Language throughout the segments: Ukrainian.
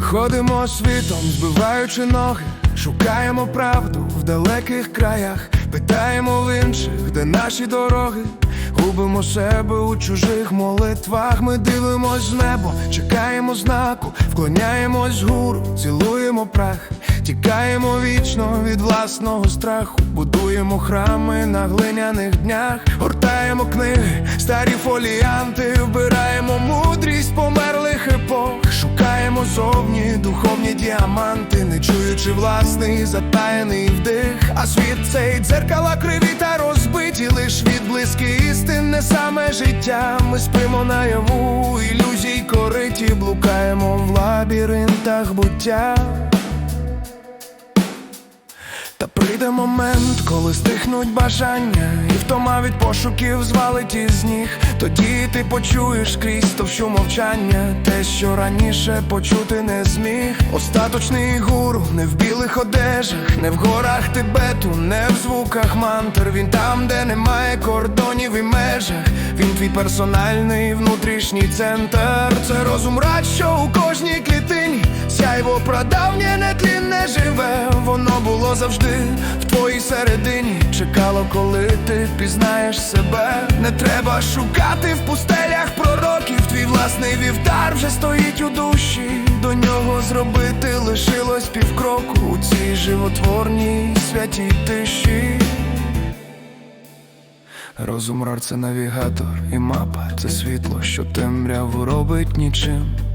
Ходимо світом, збиваючи ноги, шукаємо правду в далеких краях, питаємо в інших, де наші дороги, губимо себе у чужих молитвах. Ми дивимось в небо, чекаємо знаку, вклоняємось гуру, цілуємо прах, тікаємо вічно від власного страху, будуємо храми на глиняних днях, гортаємо книги, старі фоліанти, вбираємо діаманти, не чуючи власний затаєний вдих. А світ цей дзеркала криві та розбиті, лиш відблиски істинне саме життя. Ми спимо наяву, ілюзій кориті, блукаємо в лабіринтах буття. Прийде момент, коли стихнуть бажання, і втома від пошуків звалить із ніг. Тоді ти почуєш крізь товщу мовчання, те, що раніше почути не зміг. Остаточний гуру не в білих одежах, не в горах Тибету, не в звуках мантр. Він там, де немає кордонів і межах. Він твій персональний внутрішній центр. Це розум рад, що у кожній клітині сяйво прадавнє нетлінне живе. Воно було завжди в твоїй середині. Чекало, коли ти пізнаєш себе. Не треба шукати в пустелях пророків. Твій власний вівтар вже стоїть у душі. До нього зробити лишилось півкроку у цій животворній святій тиші. Розум рар це навігатор і мапа, це світло, що темряву робить нічим.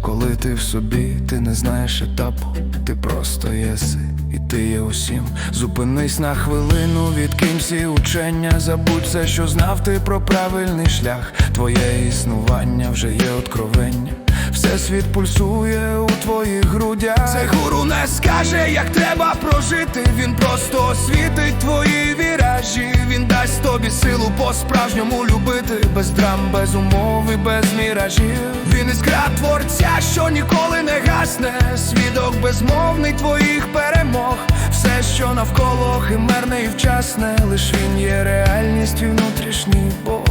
Коли ти в собі, ти не знаєш етапу, ти просто єси, і ти є усім. Зупинись на хвилину, відкинь всі учення, забудь все, що знав ти про правильний шлях. Твоє існування вже є откровення. Всесвіт пульсує у твоїх грудях. Цей гуру не скаже, як треба прожити. Він просто освітить твої віражі. Він дасть тобі силу по-справжньому любити. Без драм, без умов і без міражів. Він іскра творця, що ніколи не гасне. Свідок безмовний твоїх перемог. Все, що навколо химерне і вчасне. Лиш він є реальність і внутрішній Бог.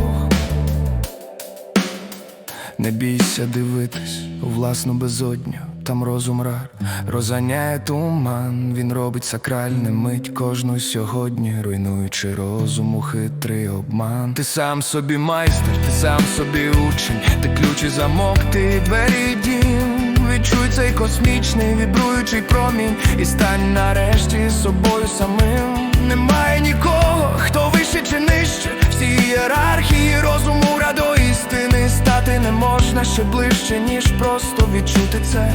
Не бійся дивитись у власну безодню, там розум рар розганяє туман, він робить сакральне мить кожну сьогодні, руйнуючи розум у хитрий обман. Ти сам собі майстер, ти сам собі учень, ти ключ і замок, ти двері дім. Відчуй цей космічний вібруючий промінь і стань нарешті собою самим. Можна ще ближче, ніж просто відчути це.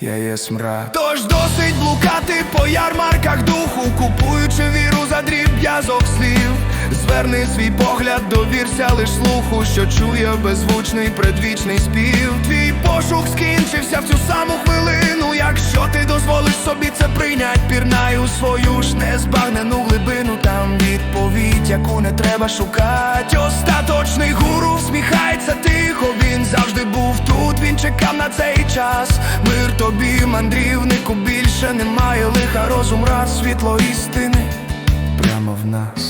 Я є смрак. Тож досить блукати по ярмарках духу, купуючи віру за дріб'язок слів. Зверни свій погляд, довірся лиш слуху, що чує беззвучний предвічний спів. Твій пошук скінчився в цю саму хвилину. Якщо ти дозволиш собі це прийнять, пірнай у свою ж незбагнену глибину. Там відповідь, яку не треба шукать. Остаточний гуру всміхається тихо. Він завжди був він чекав на цей час. Мир тобі, мандрівнику, більше немає лиха розум, раз світло істини прямо в нас.